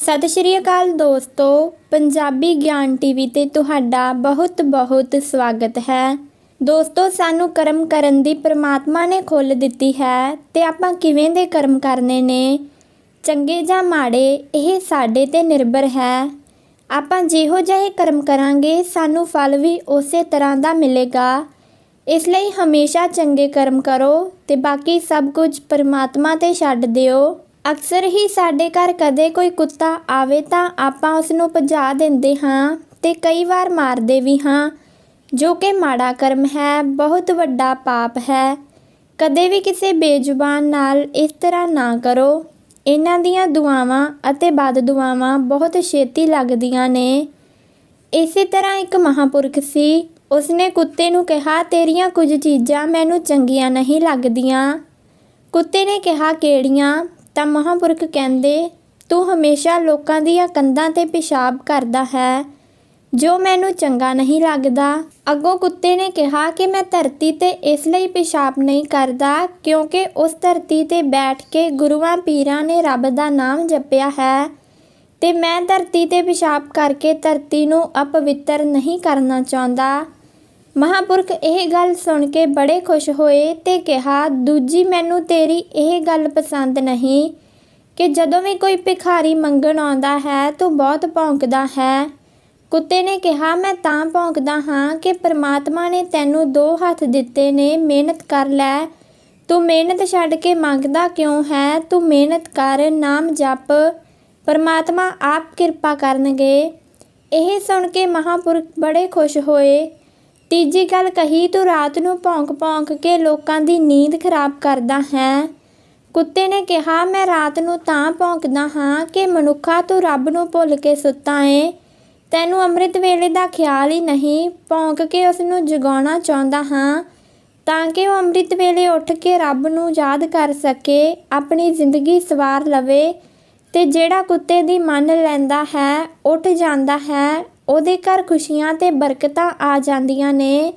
ਸਤਿ ਸ਼੍ਰੀ ਅਕਾਲ ਦੋਸਤੋ, ਪੰਜਾਬੀ ਗਿਆਨ ਟੀਵੀ ਤੇ ਤੁਹਾਡਾ ਬਹੁਤ-ਬਹੁਤ ਸਵਾਗਤ ਹੈ। ਦੋਸਤੋ, ਸਾਨੂੰ ਕਰਮ ਕਰਨ ਦੀ ਪ੍ਰਮਾਤਮਾ ਨੇ ਖੁੱਲ੍ਹ ਦਿੱਤੀ ਹੈ ਤੇ ਆਪਾਂ ਕਿਵੇਂ ਦੇ ਕਰਮ ਕਰਨੇ ਨੇ? ਚੰਗੇ ਜਾਂ ਮਾੜੇ, ਇਹ ਸਾਡੇ ਤੇ ਨਿਰਭਰ ਹੈ। ਆਪਾਂ ਜਿਹੋ ਜਿਹੇ ਕਰਮ ਕਰਾਂਗੇ, ਸਾਨੂੰ ਫਲ ਵੀ ਉਸੇ ਤਰ੍ਹਾਂ ਦਾ ਮਿਲੇਗਾ। ਇਸ ਲਈ ਹਮੇਸ਼ਾ ਚੰਗੇ ਕਰਮ ਕਰੋ ਤੇ ਬਾਕੀ ਸਭ ਕੁਝ ਪਰਮਾਤਮਾ ਤੇ ਛੱਡ ਦਿਓ। ਅਕਸਰ ਹੀ ਸਾਡੇ ਘਰ ਕਦੇ ਕੋਈ ਕੁੱਤਾ ਆਵੇ ਤਾਂ ਆਪਾਂ ਉਸ ਨੂੰ ਭਜਾ ਦਿੰਦੇ ਹਾਂ ਤੇ ਕਈ ਵਾਰ ਮਾਰਦੇ ਵੀ ਹਾਂ, ਜੋ ਕਿ ਮਾੜਾ ਕਰਮ ਹੈ, ਬਹੁਤ ਵੱਡਾ ਪਾਪ ਹੈ। ਕਦੇ ਵੀ ਕਿਸੇ ਬੇਜ਼ੁਬਾਨ ਨਾਲ ਇਸ ਤਰ੍ਹਾਂ ਨਾ ਕਰੋ। ਇਹਨਾਂ ਦੀਆਂ ਦੁਆਵਾਂ ਅਤੇ ਬਦ ਦੁਆਵਾਂ ਬਹੁਤ ਛੇਤੀ ਲੱਗਦੀਆਂ ਨੇ। ਇਸੇ ਤਰ੍ਹਾਂ ਇੱਕ ਮਹਾਪੁਰਖ ਸੀ, ਉਸਨੇ ਕੁੱਤੇ ਨੂੰ ਕਿਹਾ, ਤੇਰੀਆਂ ਕੁਝ ਚੀਜ਼ਾਂ ਮੈਨੂੰ ਚੰਗੀਆਂ ਨਹੀਂ ਲੱਗਦੀਆਂ। ਕੁੱਤੇ ਨੇ ਕਿਹਾ, ਕਿਹੜੀਆਂ? ਤਾਂ ਮਹਾਂਪੁਰਖ ਕਹਿੰਦੇ, ਤੂੰ ਹਮੇਸ਼ਾ ਲੋਕਾਂ ਦੀਆਂ ਕੰਧਾਂ ਤੇ ਪਿਸ਼ਾਬ ਕਰਦਾ ਹੈ। ਜੋ ਮੈਨੂੰ ਚੰਗਾ ਨਹੀਂ ਲੱਗਦਾ। ਅੱਗੋਂ ਕੁੱਤੇ ਨੇ ਕਿਹਾ ਕਿ ਮੈਂ ਧਰਤੀ ਤੇ ਇਸ ਲਈ ਪਿਸ਼ਾਬ ਨਹੀਂ ਕਰਦਾ ਕਿਉਂਕਿ ਉਸ ਧਰਤੀ ਤੇ ਬੈਠ ਕੇ ਗੁਰੂਆਂ ਪੀਰਾਂ ਨੇ ਰੱਬ ਦਾ ਨਾਮ ਜਪਿਆ ਹੈ ਤੇ ਮੈਂ ਧਰਤੀ ਤੇ ਪਿਸ਼ਾਬ ਕਰਕੇ ਧਰਤੀ ਨੂੰ ਅਪਵਿੱਤਰ ਨਹੀਂ ਕਰਨਾ ਚਾਹੁੰਦਾ। ਮਹਾਂਪੁਰਖ ਇਹ ਗੱਲ ਸੁਣ ਕੇ ਬੜੇ ਖੁਸ਼ ਹੋਏ ਤੇ ਕਿਹਾ, ਦੂਜੀ, ਮੈਨੂੰ ਤੇਰੀ ਇਹ ਗੱਲ ਪਸੰਦ ਨਹੀਂ ਕਿ ਜਦੋਂ ਵੀ ਕੋਈ ਭਿਖਾਰੀ ਮੰਗਣ ਆਉਂਦਾ ਹੈ, ਤੂੰ ਬਹੁਤ ਭੌਂਕਦਾ ਹੈ। ਕੁੱਤੇ ਨੇ ਕਿਹਾ, ਮੈਂ ਤਾਂ ਭੌਂਕਦਾ ਹਾਂ ਕਿ ਪ੍ਰਮਾਤਮਾ ਨੇ ਤੈਨੂੰ ਦੋ ਹੱਥ ਦਿੱਤੇ ਨੇ, ਮਿਹਨਤ ਕਰ ਲੈ। ਤੂੰ ਮਿਹਨਤ ਛੱਡ ਕੇ ਮੰਗਦਾ ਕਿਉਂ ਹੈ? ਤੂੰ ਮਿਹਨਤ ਕਰ, ਨਾਮ ਜਪ। ਪਰਮਾਤਮਾ ਆਪ ਕਿਰਪਾ ਕਰਨਗੇ। ਇਹ ਸੁਣ ਕੇ ਮਹਾਪੁਰਖ ਬੜੇ ਖੁਸ਼ ਹੋਏ ਤੀਜੀ ਗੱਲ ਕਹੀ, ਤੂੰ ਰਾਤ ਨੂੰ ਭੌਂਕ ਭੌਂਕ ਕੇ ਲੋਕਾਂ ਦੀ ਨੀਂਦ ਖਰਾਬ ਕਰਦਾ ਹੈ? ਕੁੱਤੇ ਨੇ ਕਿਹਾ, ਮੈਂ ਰਾਤ ਨੂੰ ਤਾਂ ਭੌਂਕਦਾ ਹਾਂ ਕਿ ਮਨੁੱਖਾ ਤੂੰ ਰੱਬ ਨੂੰ ਭੁੱਲ ਕੇ ਸੁੱਤਾ ਏ। ਤੈਨੂੰ ਅੰਮ੍ਰਿਤ ਵੇਲੇ ਦਾ ਖਿਆਲ ਹੀ ਨਹੀਂ, ਭੌਂਕ ਕੇ ਉਸ ਨੂੰ ਜਗਾਉਣਾ ਚਾਹੁੰਦਾ ਹਾਂ ਤਾਂ ਕਿ ਉਹ ਅੰਮ੍ਰਿਤ ਵੇਲੇ ਉੱਠ ਕੇ ਰੱਬ ਨੂੰ ਯਾਦ ਕਰ ਸਕੇ, ਆਪਣੀ ਜ਼ਿੰਦਗੀ ਸਵਾਰ ਲਵੇ ਤੇ ਜਿਹੜਾ ਕੁੱਤੇ ਦੀ ਮੰਨ ਲੈਂਦਾ ਹੈ, ਉੱਠ ਜਾਂਦਾ ਹੈ ਉਹਦੇ ਘਰ ਖੁਸ਼ੀਆਂ ਤੇ ਬਰਕਤਾਂ ਆ ਜਾਂਦੀਆਂ ਨੇ।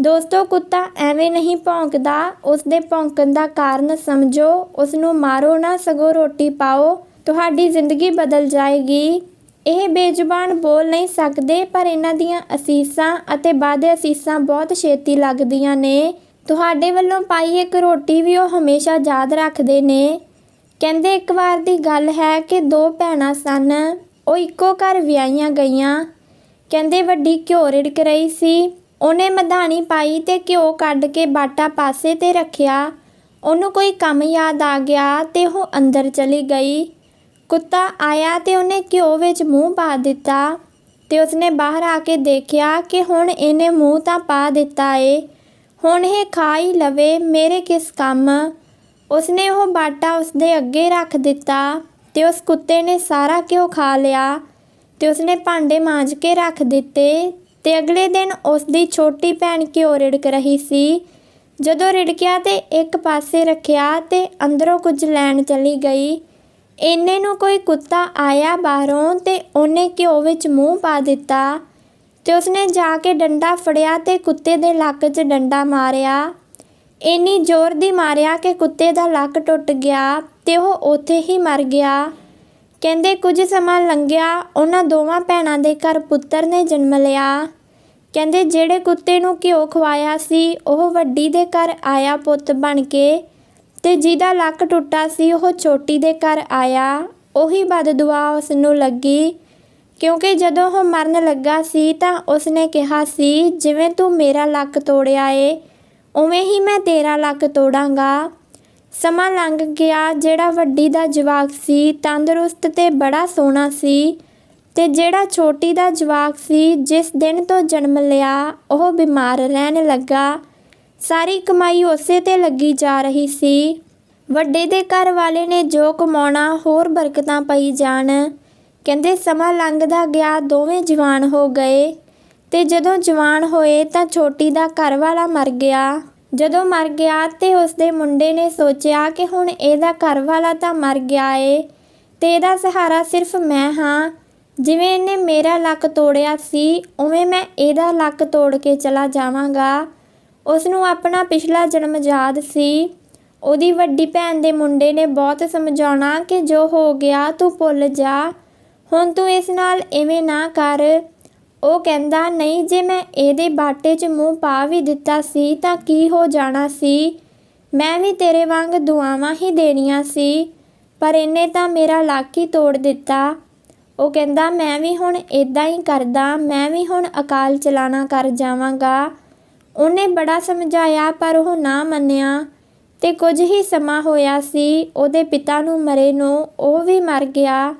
ਦੋਸਤੋ, ਕੁੱਤਾ ਐਵੇਂ ਨਹੀਂ ਭੌਂਕਦਾ। ਉਸ ਦੇ ਭੌਂਕਣ ਦਾ ਕਾਰਨ ਸਮਝੋ। ਉਸ ਨੂੰ ਮਾਰੋ ਨਾ, ਸਗੋਂ ਰੋਟੀ ਪਾਓ। ਤੁਹਾਡੀ ਜ਼ਿੰਦਗੀ ਬਦਲ ਜਾਏਗੀ। ਇਹ ਬੇਜ਼ੁਬਾਨ ਬੋਲ ਨਹੀਂ ਸਕਦੇ, ਪਰ ਇਹਨਾਂ ਦੀਆਂ ਅਸੀਸਾਂ ਅਤੇ ਵਾਅਦੇ ਅਸੀਸਾਂ ਬਹੁਤ ਛੇਤੀ ਲੱਗਦੀਆਂ ਨੇ। ਤੁਹਾਡੇ ਵੱਲੋਂ ਪਾਈ ਇੱਕ ਰੋਟੀ ਵੀ ਉਹ ਹਮੇਸ਼ਾ ਯਾਦ ਰੱਖਦੇ ਨੇ। ਕਹਿੰਦੇ, ਇੱਕ ਵਾਰ ਦੀ ਗੱਲ ਹੈ ਕਿ ਦੋ ਭੈਣਾਂ ਸਨ। ਉਹ ਇੱਕੋ ਘਰ ਵਿਆਹੀਆਂ ਗਈਆਂ। ਕਹਿੰਦੇ ਵੱਡੀ ਘਿਓ ਰਿੜਕ ਰਹੀ ਸੀ। ਉਹਨੇ ਮਧਾਣੀ ਪਾਈ ਤੇ ਘਿਓ ਕੱਢ ਕੇ ਬਾਟਾ ਪਾਸੇ ਤੇ ਰੱਖਿਆ। ਉਹਨੂੰ ਕੋਈ ਕੰਮ ਯਾਦ ਆ ਗਿਆ ਤੇ ਉਹ ਅੰਦਰ ਚਲੀ ਗਈ। ਕੁੱਤਾ ਆਇਆ ਤੇ ਉਹਨੇ ਘਿਓ ਵਿੱਚ ਮੂੰਹ ਪਾ ਦਿੱਤਾ ਤੇ ਉਸਨੇ ਬਾਹਰ ਆ ਕੇ ਦੇਖਿਆ ਕਿ ਹੁਣ ਇਹਨੇ ਮੂੰਹ ਤਾਂ ਪਾ ਦਿੱਤਾ ਏ। ਹੁਣ ਇਹ ਖਾ ਹੀ ਲਵੇ, ਮੇਰੇ ਕਿਸ ਕੰਮ? ਉਸਨੇ ਉਹ ਬਾਟਾ ਉਸਦੇ ਅੱਗੇ ਰੱਖ ਦਿੱਤਾ ਤੇ ਉਸ ਕੁੱਤੇ ਨੇ ਸਾਰਾ ਘਿਓ ਖਾ ਲਿਆ। ਤੇ ਉਸਨੇ ਭਾਂਡੇ ਮਾਂਜ ਕੇ ਰੱਖ ਦਿੱਤੇ ਤੇ ਅਗਲੇ ਦਿਨ ਉਸ ਦੀ ਛੋਟੀ ਭੈਣ ਘਿਓ ਰਿੜਕ ਰਹੀ ਸੀ। ਜਦੋਂ ਰਿੜਕਿਆ ਤੇ ਇੱਕ ਪਾਸੇ ਰੱਖਿਆ ਤੇ ਅੰਦਰੋਂ ਕੁਝ ਲੈਣ ਚਲੀ ਗਈ। ਇੰਨੇ ਨੂੰ ਕੋਈ ਕੁੱਤਾ ਆਇਆ ਬਾਹਰੋਂ ਤੇ ਉਹਨੇ ਘਿਓ ਵਿੱਚ ਮੂੰਹ ਪਾ ਦਿੱਤਾ ਤੇ ਉਸਨੇ ਜਾ ਕੇ ਡੰਡਾ ਫੜਿਆ ਤੇ ਕੁੱਤੇ ਦੇ ਲੱਕ 'ਚ ਡੰਡਾ ਮਾਰਿਆ। ਇੰਨੀ ਜ਼ੋਰ ਦੀ ਮਾਰਿਆ ਕਿ ਕੁੱਤੇ ਦਾ ਲੱਕ ਟੁੱਟ ਗਿਆ ਤੇ ਉਹ ਉੱਥੇ ਹੀ ਮਰ ਗਿਆ। ਕਹਿੰਦੇ, ਕੁਝ ਸਮਾਂ ਲੰਘਿਆ, ਉਹਨਾਂ ਦੋਵਾਂ ਭੈਣਾਂ ਦੇ ਘਰ ਪੁੱਤਰ ਨੇ ਜਨਮ ਲਿਆ। ਕਹਿੰਦੇ, ਜਿਹੜੇ ਕੁੱਤੇ ਨੂੰ ਘਿਓ ਖਵਾਇਆ ਸੀ, ਉਹ ਵੱਡੀ ਦੇ ਘਰ ਆਇਆ ਪੁੱਤ ਬਣ ਕੇ ਤੇ ਜਿਹਦਾ ਲੱਕ ਟੁੱਟਾ ਸੀ, ਉਹ ਛੋਟੀ ਦੇ ਘਰ ਆਇਆ। ਉਹੀ ਬਦਦੁਆ ਉਸ ਨੂੰ ਲੱਗੀ, ਕਿਉਂਕਿ ਜਦੋਂ ਉਹ ਮਰਨ ਲੱਗਾ ਸੀ, ਤਾਂ ਉਸਨੇ ਕਿਹਾ ਸੀ, ਜਿਵੇਂ ਤੂੰ ਮੇਰਾ ਲੱਕ ਤੋੜਿਆ ਏ, ਉਵੇਂ ਹੀ ਮੈਂ ਤੇਰਾ ਲੱਕ ਤੋੜਾਂਗਾ। ਸਮਾਂ ਲੰਘ ਗਿਆ, ਜਿਹੜਾ ਵੱਡੀ ਦਾ ਜਵਾਕ ਸੀ, ਤੰਦਰੁਸਤ ਤੇ ਬੜਾ ਸੋਹਣਾ ਸੀ ਤੇ ਜਿਹੜਾ ਛੋਟੀ ਦਾ ਜਵਾਕ ਸੀ, ਜਿਸ ਦਿਨ ਤੋਂ ਜਨਮ ਲਿਆ, ਉਹ ਬਿਮਾਰ ਰਹਿਣ ਲੱਗਾ। ਸਾਰੀ ਕਮਾਈ ਉਸੇ ਤੇ ਲੱਗੀ ਜਾ ਰਹੀ ਸੀ। ਵੱਡੇ ਦੇ ਘਰ ਵਾਲੇ ਨੇ ਜੋ ਕਮਾਉਣਾ, ਹੋਰ ਬਰਕਤਾਂ ਪਈ ਜਾਣ। ਕਹਿੰਦੇ ਸਮਾਂ ਲੰਘਦਾ ਗਿਆ, ਦੋਵੇਂ ਜਵਾਨ ਹੋ ਗਏ ਤੇ ਜਦੋਂ ਜਵਾਨ ਹੋਏ ਤਾਂ ਛੋਟੀ ਦਾ ਘਰ ਵਾਲਾ ਮਰ ਗਿਆ। ਜਦੋਂ ਮਰ ਗਿਆ ਤੇ ਉਸਦੇ ਮੁੰਡੇ ਨੇ ਸੋਚਿਆ ਕਿ ਹੁਣ ਇਹਦਾ ਘਰ ਵਾਲਾ ਤਾਂ ਮਰ ਗਿਆ ਏ, ਤੇ ਇਹਦਾ ਸਹਾਰਾ ਸਿਰਫ ਮੈਂ ਹਾਂ। ਜਿਵੇਂ ਇਹਨੇ ਮੇਰਾ ਲੱਕ ਤੋੜਿਆ ਸੀ, ਉਵੇਂ ਮੈਂ ਇਹਦਾ ਲੱਕ ਤੋੜ ਕੇ ਚਲਾ ਜਾਵਾਂਗਾ। ਉਸ ਨੂੰ ਆਪਣਾ ਪਿਛਲਾ ਜਨਮ ਯਾਦ ਸੀ। ਉਹਦੀ ਵੱਡੀ ਭੈਣ ਦੇ ਮੁੰਡੇ ਨੇ ਬਹੁਤ ਸਮਝਾਉਣਾ ਕਿ ਜੋ ਹੋ ਗਿਆ ਤੂੰ ਭੁੱਲ ਜਾ। ਹੁਣ ਤੂੰ ਇਸ ਨਾਲ ਐਵੇਂ ਨਾ ਕਰ। ਉਹ ਕਹਿੰਦਾ, ਨਹੀਂ, ਜੇ ਮੈਂ ਇਹਦੇ ਬਾਟੇ 'ਚ ਮੂੰਹ ਪਾ ਵੀ ਦਿੱਤਾ ਸੀ ਤਾਂ ਕੀ ਹੋ ਜਾਣਾ ਸੀ? ਮੈਂ ਵੀ ਤੇਰੇ ਵਾਂਗ ਦੁਆਵਾਂ ਹੀ ਦੇਣੀਆਂ ਸੀ, ਪਰ ਇਹਨੇ ਤਾਂ ਮੇਰਾ ਲੱਕ ਹੀ ਤੋੜ ਦਿੱਤਾ। ਉਹ ਕਹਿੰਦਾ, ਮੈਂ ਵੀ ਹੁਣ ਇਦਾਂ ਹੀ ਕਰਦਾ, ਮੈਂ ਵੀ ਹੁਣ ਅਕਾਲ ਚਲਾਣਾ ਕਰ ਜਾਵਾਂਗਾ। ਉਹਨੇ ਬੜਾ ਸਮਝਾਇਆ, ਪਰ ਉਹ ਨਾ ਮੰਨਿਆ ਤੇ ਕੁਝ ਹੀ ਸਮਾਂ ਹੋਇਆ ਸੀ, ਉਹਦੇ ਪਿਤਾ ਨੂੰ ਮਰੇ ਨੂੰ ਉਹ ਵੀ ਮਰ ਗਿਆ।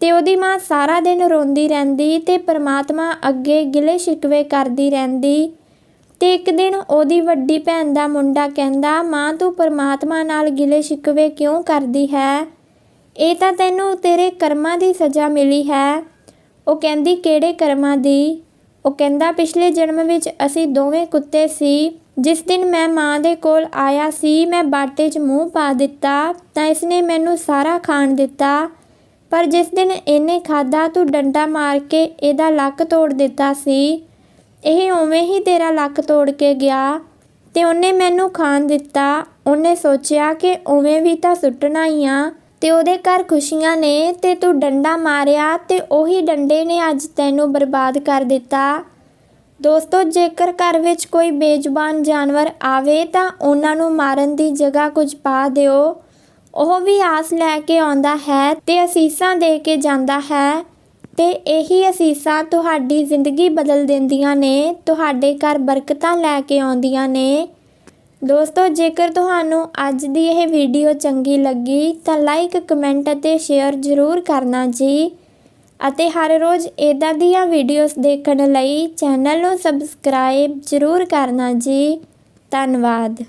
ਤੇ ਉਹਦੀ ਮਾਂ ਸਾਰਾ ਦਿਨ ਰੋਂਦੀ ਰਹਿੰਦੀ ਤੇ ਪਰਮਾਤਮਾ ਅੱਗੇ ਗਿਲੇ ਸ਼ਿਕਵੇ ਕਰਦੀ ਰਹਿੰਦੀ। ਤੇ ਇੱਕ ਦਿਨ ਉਹਦੀ ਵੱਡੀ ਭੈਣ ਦਾ ਮੁੰਡਾ ਕਹਿੰਦਾ, ਮਾਂ, ਤੂੰ ਪਰਮਾਤਮਾ ਨਾਲ ਗਿਲੇ ਸ਼ਿਕਵੇ ਕਿਉਂ ਕਰਦੀ ਹੈ? ਇਹ ਤਾਂ ਤੈਨੂੰ ਤੇਰੇ ਕਰਮਾਂ ਦੀ ਸਜ਼ਾ ਮਿਲੀ ਹੈ। ਉਹ ਕਹਿੰਦੀ, ਕਿਹੜੇ ਕਰਮਾਂ ਦੀ? ਉਹ ਕਹਿੰਦਾ, ਪਿਛਲੇ ਜਨਮ ਵਿੱਚ ਅਸੀਂ ਦੋਵੇਂ ਕੁੱਤੇ ਸੀ। ਜਿਸ ਦਿਨ ਮੈਂ ਮਾਂ ਦੇ ਕੋਲ ਆਇਆ ਸੀ, ਮੈਂ ਬਾਟੇ 'ਚ ਮੂੰਹ ਪਾ ਦਿੱਤਾ, ਤਾਂ ਇਸਨੇ ਮੈਨੂੰ ਸਾਰਾ ਖਾਣ ਦਿੱਤਾ। ਪਰ ਜਿਸ ਦਿਨ ਇਹਨੇ ਖਾਦਾ ਤੂੰ ਡੰਡਾ ਮਾਰ ਕੇ ਇਹਦਾ ਲੱਕ ਤੋੜ ਦਿੱਤਾ ਸੀ। ਇਹ ਉਵੇਂ ਹੀ ਤੇਰਾ ਲੱਕ ਤੋੜ ਕੇ ਗਿਆ ਤੇ ਉਹਨੇ ਮੈਨੂੰ ਖਾਣ ਦਿੱਤਾ। ਉਹਨੇ ਸੋਚਿਆ ਕਿ ਉਵੇਂ ਵੀ ਤਾਂ ਸੁੱਟਣਾ ਹੀ ਆ ਤੇ ਉਹਦੇ ਘਰ ਖੁਸ਼ੀਆਂ ਨੇ ਤੇ ਤੂੰ ਡੰਡਾ ਮਾਰਿਆ ਤੇ ਉਹੀ ਡੰਡੇ ਨੇ ਅੱਜ ਤੈਨੂੰ ਬਰਬਾਦ ਕਰ ਦਿੱਤਾ। ਦੋਸਤੋ, ਜੇਕਰ ਘਰ ਵਿੱਚ ਕੋਈ ਬੇਜ਼ੁਬਾਨ ਜਾਨਵਰ ਆਵੇ ਤਾਂ ਉਹਨਾਂ ਨੂੰ ਮਾਰਨ ਦੀ ਜਗ੍ਹਾ ਕੁਝ ਪਾ ਦਿਓ। ਉਹ ਵੀ ਆਸ ਲੈ ਕੇ ਆਉਂਦਾ ਹੈ ਤੇ ਅਸੀਸਾਂ ਦੇ ਕੇ ਜਾਂਦਾ ਹੈ। ਤੇ ਇਹੀ ਅਸੀਸਾਂ ਤੁਹਾਡੀ ਜ਼ਿੰਦਗੀ ਬਦਲ ਦਿੰਦੀਆਂ ਨੇ, ਤੁਹਾਡੇ ਘਰ ਬਰਕਤਾਂ ਲੈ ਕੇ ਆਉਂਦੀਆਂ ਨੇ। ਦੋਸਤੋ, ਜੇਕਰ ਤੁਹਾਨੂੰ ਅੱਜ ਦੀ ਇਹ ਵੀਡੀਓ ਚੰਗੀ ਲੱਗੀ, ਤਾਂ ਲਾਈਕ ਕਮੈਂਟ ਅਤੇ ਸ਼ੇਅਰ ਜ਼ਰੂਰ ਕਰਨਾ ਜੀ। ਅਤੇ ਹਰ ਰੋਜ਼ ਇਦਾਂ ਦੀਆਂ ਵੀਡੀਓਜ਼ ਦੇਖਣ ਲਈ ਚੈਨਲ ਨੂੰ ਸਬਸਕ੍ਰਾਈਬ ਜ਼ਰੂਰ ਕਰਨਾ ਜੀ। ਧੰਨਵਾਦ।